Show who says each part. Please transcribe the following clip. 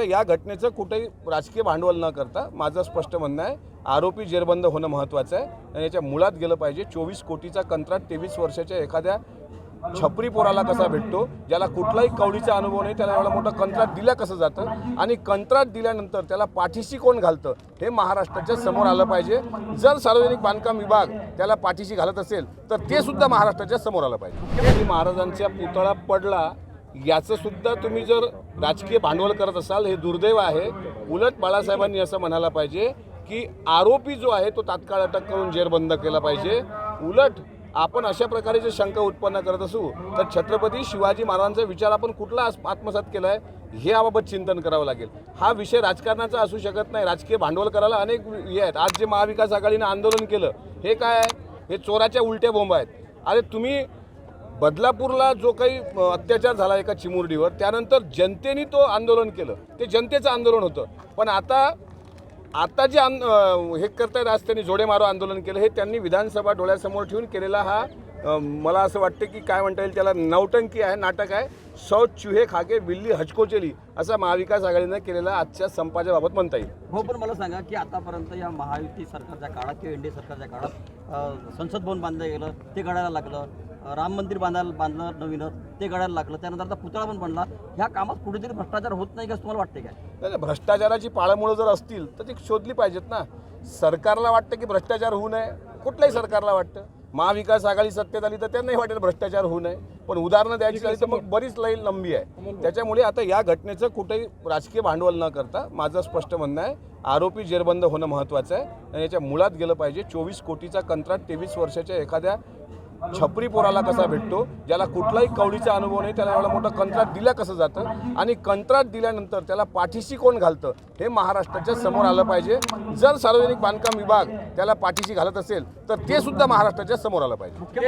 Speaker 1: आता या घटनेचं कुठेही राजकीय भांडवल न करता माझं स्पष्ट म्हणणं आहे आरोपी जेरबंद होणं महत्त्वाचं आहे. आणि याच्या मुळात गेलं पाहिजे चोवीस कोटीचा कंत्राट तेवीस वर्षाच्या एखाद्या छपरी पोराला कसा भेटतो ज्याला कुठलाही कवडीचा अनुभव नाही त्याला एवढा मोठं कंत्राट दिलं कसं जातं? आणि कंत्राट दिल्यानंतर त्याला पाठीशी कोण घालतं? हे महाराष्ट्राच्या समोर आलं पाहिजे. जर सार्वजनिक बांधकाम विभाग त्याला पाठीशी घालत असेल तर ते सुद्धा महाराष्ट्राच्या समोर आलं पाहिजे. महाराजांचा पुतळा पडला याचं सुद्धा तुम्ही जर राजकीय भांडवल करत असाल हे दुर्दैव आहे. उलट बाळासाहेबांनी असं म्हणायला पाहिजे की आरोपी जो आहे तो तात्काळ अटक करून जेरबंद केला पाहिजे. उलट आपण अशा प्रकारे जे शंका उत्पन्न करत असू तर छत्रपती शिवाजी महाराजांचा विचार आपण कुठला आत्मसात केला आहे हे याबाबत चिंतन करावं लागेल. हा विषय राजकारणाचा असू शकत नाही. राजकीय भांडवल करायला अनेक हे आहेत. आज जे महाविकास आघाडीनं आंदोलन केलं हे काय आहे? हे चोराच्या उलट्या बोंब आहेत. अरे तुम्ही बदलापूरला जो काही अत्याचार झाला एका चिमुरडीवर त्यानंतर जनतेने तो आंदोलन केलं. ते जनतेचं आंदोलन होतं. पण आता आता जे आंद हे करतायत आज त्यांनी जोडे मारो आंदोलन केलं हे त्यांनी विधानसभा डोळ्यासमोर ठेवून केलेला हा मला असं वाटतं की काय म्हणता येईल त्याला नवटंकी आहे नाटक आहे. सौ चुहे खाके बिल्ली हचकोचेली असा महाविकास आघाडीनं केलेला आजच्या संपाच्या बाबत म्हणता येईल.
Speaker 2: हो पण मला सांगा की आतापर्यंत या महायुती सरकारच्या काळात किंवा एनडीए सरकारच्या काळात संसद भवन बांधलं गेलं ते घडायला लागलं. राम मंदिर बांधायला बांधलं नवीनच ते घडायला लागलं. त्यानंतर आता पुतळा पण बनला. ह्या कामात कुठेतरी भ्रष्टाचार होत नाही का असं तुम्हाला वाटते काय?
Speaker 1: नाही, नाही, भ्रष्टाचाराची पाळंमुळं जर असतील तर ती शोधली पाहिजेत ना. सरकारला वाटतं की भ्रष्टाचार होऊ नये. कुठल्याही सरकारला वाटतं. महाविकास आघाडी सत्तेत आली तर त्यांनाही वाटेल भ्रष्टाचार होऊ नये. पण उदाहरणं द्यायची झाली तर मग बरीच लाईन लंबी आहे. त्याच्यामुळे आता या घटनेचं कुठेही राजकीय भांडवल न करता माझं स्पष्ट म्हणणं आहे आरोपी जेरबंद होणं महत्त्वाचं आहे. आणि याच्या मुळात गेलं पाहिजे चोवीस कोटीचा कंत्राट तेवीस वर्षाच्या एखाद्या छपरी पोराला कसा भेटतो? ज्याला कुठलाही कवडीचा अनुभव नाही त्याला एवढा मोठं कंत्राट दिलं कसं जातं? आणि कंत्राट दिल्यानंतर त्याला पाठीशी कोण घालतं? हे महाराष्ट्राच्या समोर आलं पाहिजे. जर सार्वजनिक बांधकाम विभाग त्याला पाठीशी घालत असेल तर ते सुद्धा महाराष्ट्राच्या समोर आलं पाहिजे.